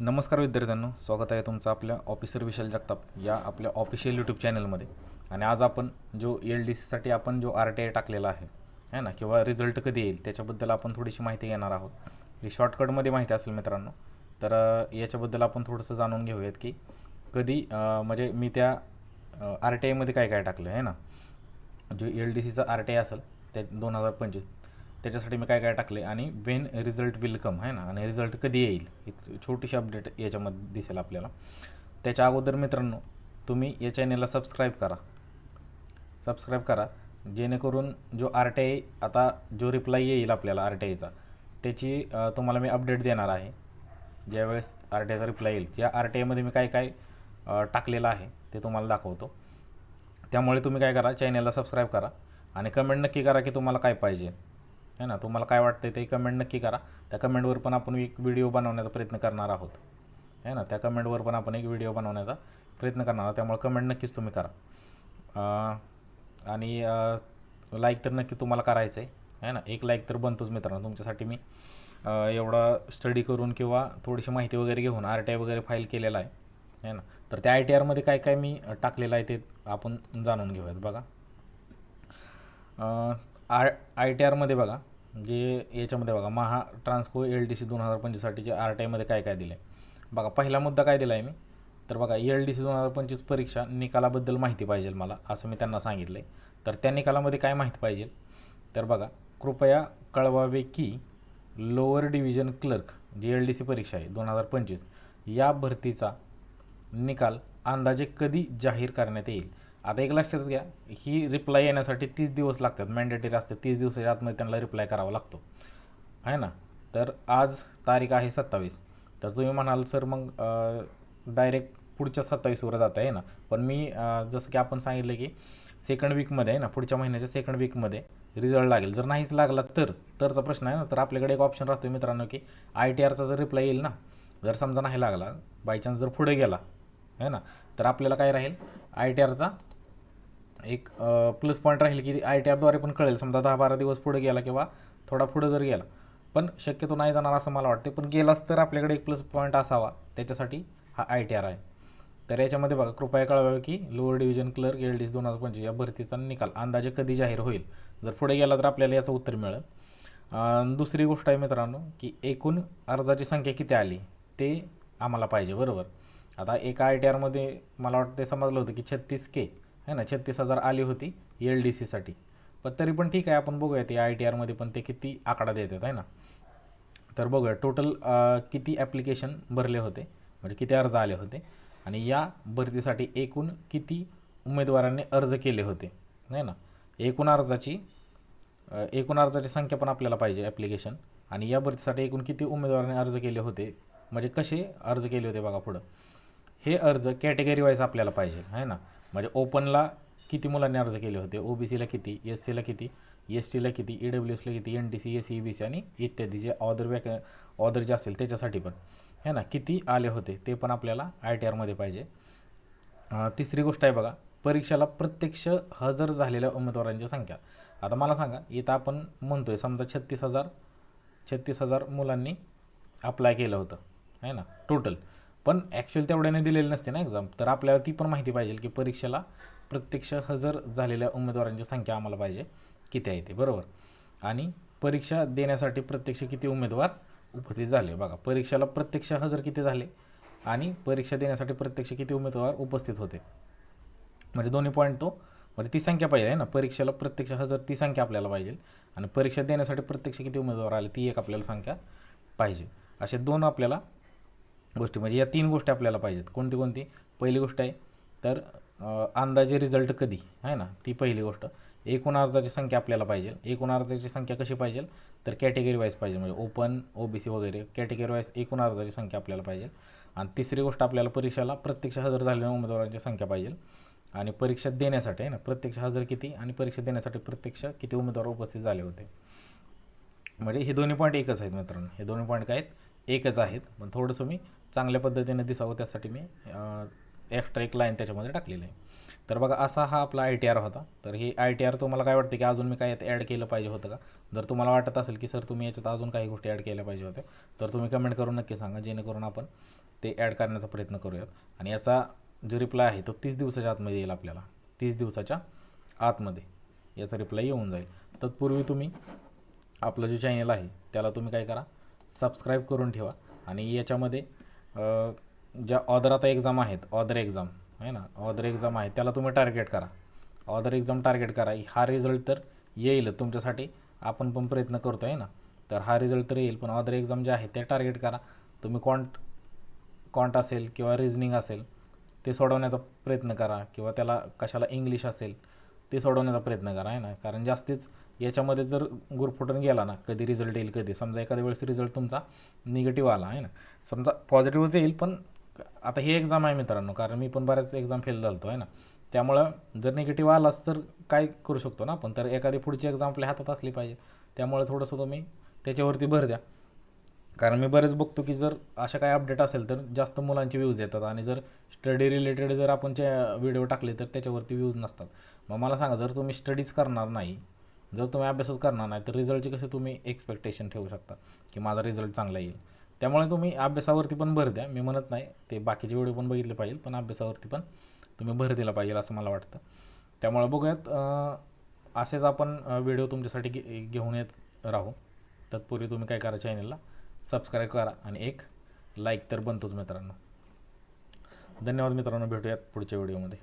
नमस्कार विद्यार्थ्यांनो स्वागत आहे तुमचं आपल्या ऑफिसर विशाल जगताप या आपल्या ऑफिशियल यूट्यूब चॅनलमध्ये आणि आज आपण जो एल डी सीसाठी आपण जो आर टी आय टाकलेला आहे है ना किंवा रिझल्ट कधी येईल त्याच्याबद्दल आपण थोडीशी माहिती घेणार आहोत. ही शॉर्टकटमध्ये माहिती असेल मित्रांनो तर याच्याबद्दल आपण थोडंसं जाणून घेऊयात की कधी म्हणजे मी त्या आर टी आयमध्ये काय काय टाकलं आहे ना. जो एल डी सीचा आर टी आय असेल त्या दोन हजार पंचवीस त्याच्यासाठी मी काय काय टाकले आणि वेन रिझल्ट विल कम आहे ना? आणि रिझल्ट कधी येईल? छोटीशी अपडेट याच्यामध्ये दिसेल आपल्याला. त्याच्या अगोदर मित्रांनो तुम्ही या चॅनेलला सबस्क्राईब करा. सबस्क्राईब करा. जेणेकरून जो आर टी आय आता जो रिप्लाय येईल आपल्याला आर टी आयचा त्याची तुम्हाला मी अपडेट देणार आहे. ज्यावेळेस आर टी आयचा रिप्लाय येईल. ज्या आर टी आयमध्ये मी काय काय टाकलेलं आहे ते तुम्हाला दाखवतो. त्यामुळे तुम्ही काय करा चॅनेलला सबस्क्राईब करा. आणि कमेंट नक्की करा की तुम्हाला काय पाहिजे. आहे ना? तुम्हाला काय वाटतं ते कमेंट नक्की करा. त्या कमेंटवर पण आपण एक व्हिडिओ बनवण्याचा प्रयत्न करणार आहोत. आहे ना? त्या कमेंटवर पण आपण एक व्हिडिओ बनवण्याचा प्रयत्न करणार आहोत. त्यामुळे कमेंट नक्कीच तुम्ही करा. आणि लाईक तर नक्की तुम्हाला करायचं आहे है ना? एक लाईक तर बनतोच मित्रांनो. तुमच्यासाठी मी एवढा स्टडी करून किंवा थोडीशी माहिती वगैरे घेऊन आर टी आय वगैरे फाईल केलेला आहे. है ना? तर त्या आय टी आरमध्ये काय काय मी टाकलेलं आहे ते आपण जाणून घेऊयात. बघा. आर आय टी आरमध्ये बघा. जे याच्यामध्ये बघा Maha Transco L D C दोन हजार पंचवीससाठीचे आर टी आयमध्ये काय काय दिलं आहे बघा पहिला मुद्दा काय दिला आहे मी? तर बघा एल डी सी दोन हजार पंचवीस परीक्षा निकालाबद्दल माहिती पाहिजे मला असं मी त्यांना सांगितलं आहे तर त्या निकालामध्ये काय माहिती पाहिजे? तर बघा कृपया कळवावे की लोअर डिव्हिजन क्लर्क जी एल डी सी परीक्षा आहे दोन हजार पंचवीस या भरतीचा निकाल अंदाजे कधी जाहीर करण्यात येईल? आता एक लक्षात घ्या ही रिप्लाय येण्यासाठी तीस दिवस लागतात. मॅन्डेटरी असते. तीस दिवसाच्या आतमध्ये त्यांना रिप्लाय करावा लागतो. आहे ना? तर आज तारीख आहे सत्तावीस. तर तुम्ही म्हणाल सर मग डायरेक्ट पुढच्या सत्तावीसवर जात आहे ना? पण मी जसं की आपण सांगितलं की सेकंड वीकमध्ये आहे ना पुढच्या महिन्याच्या सेकंड वीकमध्ये रिझल्ट लागेल. जर नाहीच लागला तर तरचा प्रश्न आहे ना? तर आपल्याकडे एक ऑप्शन राहतो मित्रांनो की आय टी आरचा जर रिप्लाय येईल ना? जर समजा नाही लागला बाय चान्स जर पुढे गेला आहे ना? तर आपल्याला काय राहील? आय टी आरचा एक प्लस पॉईंट राहील की आय टी आरद्वारे पण कळेल. समजा दहा बारा दिवस पुढे गेला किंवा थोडा पुढे जर गेला. पण शक्यतो नाही जाणार असं मला वाटते पण गेलाच तर आपल्याकडे एक प्लस पॉईंट असावा. त्याच्यासाठी हा आय टी आर आहे. तर याच्यामध्ये बघा कृपया कळवावे की lower division clerk L D दोन हजार पंचवीस या भरतीचा निकाल अंदाजे कधी जाहीर होईल? जर पुढे गेला तर आपल्याला याचं उत्तर मिळेल. दुसरी गोष्ट आहे मित्रांनो की एकूण अर्जाची संख्या किती आली? ते आम्हाला पाहिजे बरोबर? आता एका आय टी आरमध्ये मला वाटतं ते समजलं होतं की छत्तीस के है ना? छत्तीस हजार आली होती एल डी सीसाठी पण तरी पण ठीक आहे आपण बघूया ते आय टी आरमध्ये पण ते किती आकडा देतात आहे ना? तर बघूया टोटल किती ॲप्लिकेशन भरले होते? म्हणजे किती अर्ज आले होते? आणि या भरतीसाठी एकूण किती उमेदवारांनी अर्ज केले होते? नाही ना? एकूण अर्जाची एकूण अर्जाची संख्या पण आपल्याला पाहिजे ॲप्लिकेशन आणि या भरतीसाठी एकूण किती उमेदवारांनी अर्ज केले होते? म्हणजे कसे अर्ज केले होते बघा पुढं. हे अर्ज कॅटेगरी वाईज आपल्याला पाहिजे आहे ना? म्हणजे ओपनला किती मुलांनी अर्ज केले होते? ओ बी सीला किती? एस सीला किती? एस टीला किती? ई डब्ल्यू एसला किती? N T C S E B C आणि इत्यादी जे ऑदर वॅक ऑदर जे असेल त्याच्यासाठी पण है ना? किती आले होते ते पण आपल्याला आय टी आरमध्ये पाहिजे. तिसरी गोष्ट आहे बघा परीक्षेला प्रत्यक्ष हजर झालेल्या उमेदवारांची संख्या. आता मला सांगा इथं आपण म्हणतोय समजा छत्तीस हजार छत्तीस हजार मुलांनी अप्लाय केलं होतं आहे ना? टोटल पण ॲक्च्युअल तेवढ्याने दिलेली नसते ना एक्झाम तर आपल्याला ती पण माहिती पाहिजे की परीक्षेला प्रत्यक्ष हजर झालेल्या उमेदवारांची संख्या आम्हाला पाहिजे. किती आहे ते बरोबर? आणि परीक्षा देण्यासाठी प्रत्यक्ष किती उमेदवार उपस्थित झाले? बघा परीक्षेला प्रत्यक्ष हजर किती झाले? आणि परीक्षा देण्यासाठी प्रत्यक्ष किती उमेदवार उपस्थित होते? म्हणजे दोन्ही पॉईंट तो म्हणजे ती संख्या पाहिजे आहे ना? परीक्षेला प्रत्यक्ष हजर ती संख्या आपल्याला पाहिजे. आणि परीक्षा देण्यासाठी प्रत्यक्ष किती उमेदवार आले ती एक आपल्याला संख्या पाहिजे. असे दोन आपल्याला गोष्टी. म्हणजे या तीन गोष्टी आपल्याला पाहिजेत. कोणती कोणती? पहिली गोष्ट आहे तर अंदाजे रिझल्ट कधी? आहे ना? ती पहिली गोष्ट. एकूण अर्जाची संख्या आपल्याला पाहिजे. एकूण अर्जाची संख्या कशी पाहिजे? तर कॅटेगरी वाईज पाहिजे. म्हणजे ओपन ओ बी सी वगैरे कॅटेगरी वाईज एकूण अर्जाची संख्या आपल्याला पाहिजे. आणि तिसरी गोष्ट आपल्याला परीक्षेला प्रत्यक्ष हजर झालेल्या उमेदवारांची संख्या पाहिजे. आणि परीक्षा देण्यासाठी आहे ना? प्रत्यक्ष हजर किती आणि परीक्षा देण्यासाठी प्रत्यक्ष किती उमेदवार उपस्थित झाले होते? म्हणजे हे दोन्ही पॉईंट एकच आहेत मित्रांनो. हे दोन्ही पॉईंट काय आहेत? एकच आहेत. पण थोडंसं मी चांगल्या पद्धतीने दिसावं त्यासाठी मी एक्स्ट्रा एक लाईन त्याच्यामध्ये टाकलेली आहे. तर बघा असा हा आपला आय टी आर होता. तर हे आय टी आर तुम्हाला काय वाटतं की अजून मी काय यात ॲड केलं पाहिजे होतं का? जर तुम्हाला वाटत असेल की सर तुम्ही याच्यात अजून काही गोष्टी ॲड केल्या पाहिजे होत्या तर तुम्ही कमेंट करून नक्की सांगा. जेणेकरून आपण ते ॲड करण्याचा प्रयत्न करूयात. आणि याचा जो रिप्लाय आहे तो तीस दिवसाच्या आतमध्ये येईल आपल्याला. तीस दिवसाच्या आतमध्ये याचा रिप्लाय येऊन जाईल. तत्पूर्वी तुम्ही आपलं जे चॅनल आहे त्याला तुम्ही काय करा? सबस्क्राईब करून ठेवा. आणि याच्यामध्ये ज्या ऑदर आता एक्झाम आहेत ऑदर एक्झाम आहे ना? ऑदर एक्झाम आहे त्याला तुम्ही टार्गेट करा. ऑदर एक्झाम टार्गेट करा. हा रिझल्ट तर येईलच तुमच्यासाठी. आपण पण प्रयत्न करतो आहे ना? तर हा रिझल्ट तर येईल पण ऑदर एक्झाम जे आहे ते टार्गेट करा. तुम्ही कॉन्ट कॉन्ट असेल किंवा रिझनिंग असेल ते सोडवण्याचा प्रयत्न करा. किंवा त्याला कशाला इंग्लिश असेल ते सोडवण्याचा प्रयत्न करा आहे ना? कारण जास्तीच याच्यामध्ये जर गुरफुटून गेला ना कधी रिझल्ट येईल कधी. समजा एखाद्या वेळेस रिझल्ट तुमचा निगेटिव्ह आला आहे ना. समजा पॉझिटिव्हच येईल पण आता ही एक्झाम आहे मित्रांनो कारण मी पण बऱ्याच एक्झाम फेल झालतो आहे ना. त्यामुळं जर निगेटिव्ह आलाच तर काय करू शकतो ना आपण? तर एखादी पुढची एक्झाम आपल्या हातात असली पाहिजे. त्यामुळे थोडंसं तुम्ही त्याच्यावरती भर द्या. कारण मी बरेच बघतो की जर अशा काही अपडेट असेल तर जास्त मुलांचे व्ह्यूज येतात आणि जर स्टडी रिलेटेड जर आपण व्हिडिओ टाकले तर त्याच्यावरती व्ह्यूज नसतात. मग मला सांगा जर तुम्ही स्टडीज करणार नाही जर तुम्ही अभ्यासच करणार नाही तर रिझल्टची कसे तुम्ही एक्सपेक्टेशन ठेवू शकता की माझा रिझल्ट चांगला येईल. त्यामुळे तुम्ही अभ्यासावरती पण भर द्या. मी म्हणत नाही ते बाकीचे व्हिडिओ पण बघितले पाहिजे पण अभ्यासावरती पण तुम्ही भर दिला पाहिजे असं मला वाटतं. त्यामुळे बघूयात असेच आपण व्हिडिओ तुमच्यासाठी घे घेऊन येत राहू. तत्पूर्वी तुम्ही काय करा चॅनलला सबस्क्राईब करा आणि एक लाईक तर बनतोच मित्रांनो. धन्यवाद मित्रांनो भेटूयात पुढच्या व्हिडिओमध्ये.